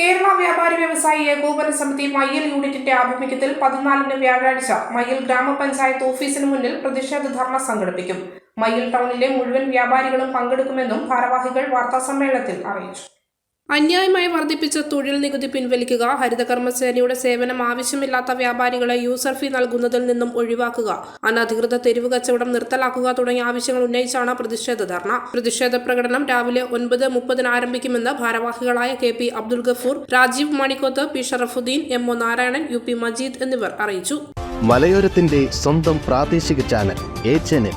കേരള വ്യാപാരി വ്യവസായി ഏകോപന സമിതി മയ്യൽ യൂണിറ്റിന്റെ ആഭിമുഖ്യത്തിൽ പതിനാലിന് വ്യാഴാഴ്ച മയ്യൽ ഗ്രാമപഞ്ചായത്ത് ഓഫീസിന് മുന്നിൽ പ്രതിഷേധ ധർണ സംഘടിപ്പിക്കും. മയ്യൽ ടൗണിലെ മുഴുവൻ വ്യാപാരികളും പങ്കെടുക്കുമെന്നും ഭാരവാഹികൾ വാർത്താസമ്മേളനത്തിൽ അറിയിച്ചു. അന്യായമായി വർദ്ധിപ്പിച്ച തൊഴിൽ നികുതി പിൻവലിക്കുക ഹരിതകർമ്മസേനയുടെ സേവനം ആവശ്യമില്ലാത്ത വ്യാപാരികളെ യൂസർ ഫീ നൽകുന്നതിൽ നിന്നും ഒഴിവാക്കുക അനധികൃത തെരുവ് കച്ചവടം നിർത്തലാക്കുക തുടങ്ങിയ ആവശ്യങ്ങൾ ഉന്നയിച്ചാണ് പ്രതിഷേധ ധർണ. പ്രതിഷേധ പ്രകടനം രാവിലെ ഒൻപത് മുപ്പതിന് ആരംഭിക്കുമെന്ന് ഭാരവാഹികളായ K P Abdul Gafoor Rajeev Manikoth P Sharafudheen M O Narayanan U P Majeed എന്നിവർ അറിയിച്ചു. മലയോരത്തിന്റെ സ്വന്തം പ്രാദേശിക ചാനൽ ചാനൽ